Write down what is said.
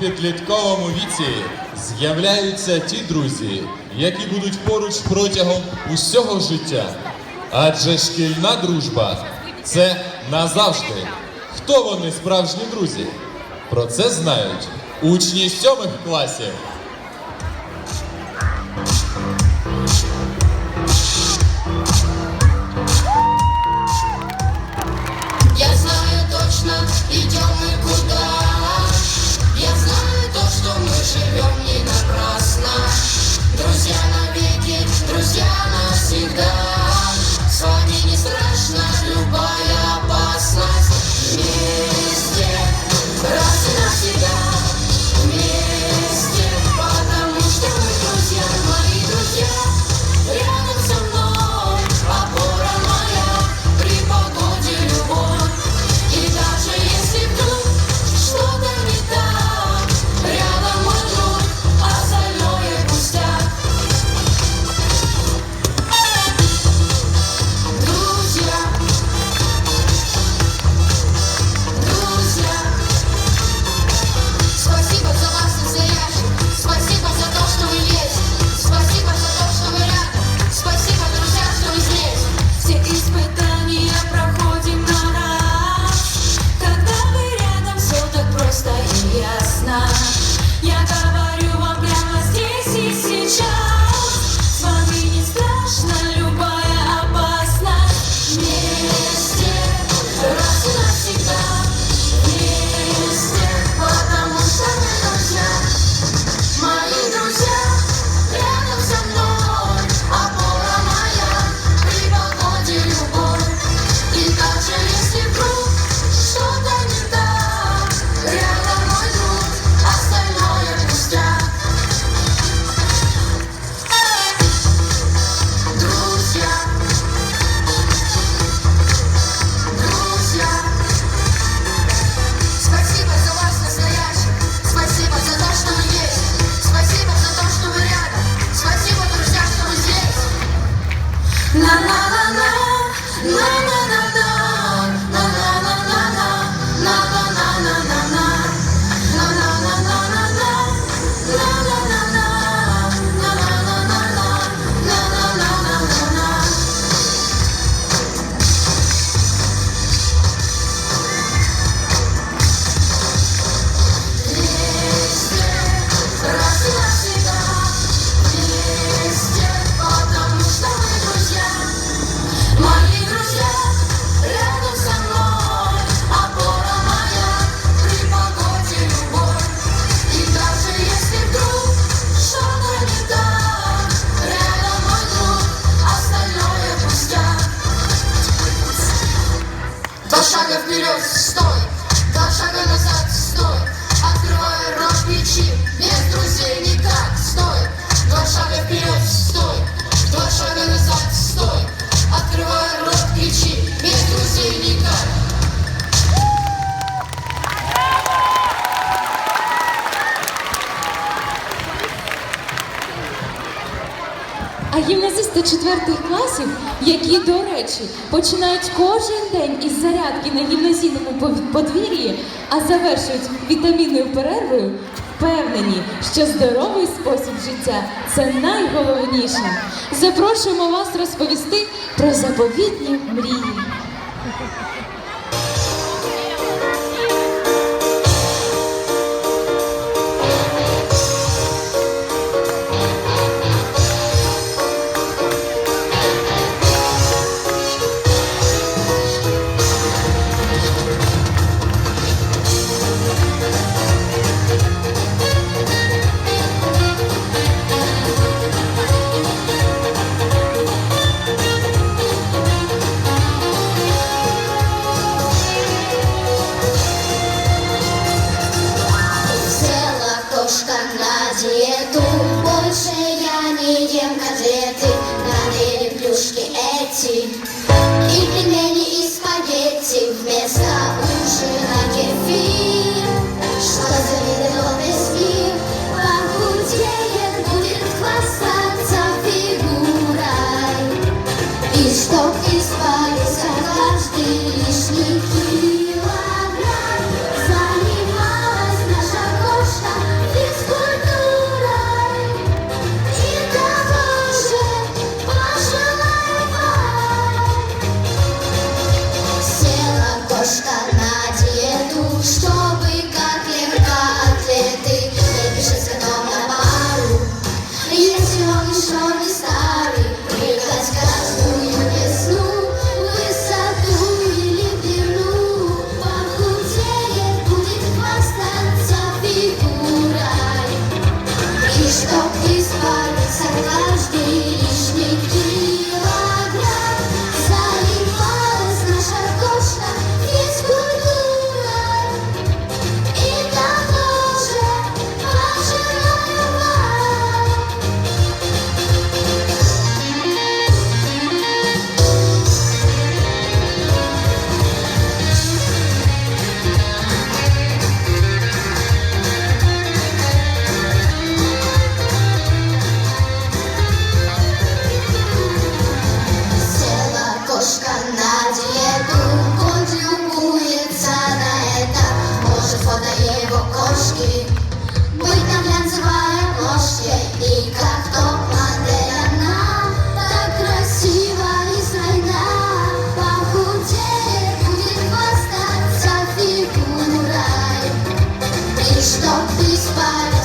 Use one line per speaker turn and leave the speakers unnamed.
підлітковому віці з'являються ті друзі, які будуть поруч протягом усього життя. Адже шкільна дружба це назавжди. Хто вони справжні друзі? Про це знають учні сьомих класів.
шага вперед, стой, два шага назад, стой, открывай рот, кричи.
А гімназисти четвертих класів, які, до речі, починають кожен день із зарядки на гімназійному подвір'ї, а завершують вітамінною перервою, впевнені, що здоровий спосіб життя це найголовніше. Запрошуємо вас розповісти про заповітні мрії.
stop this fight.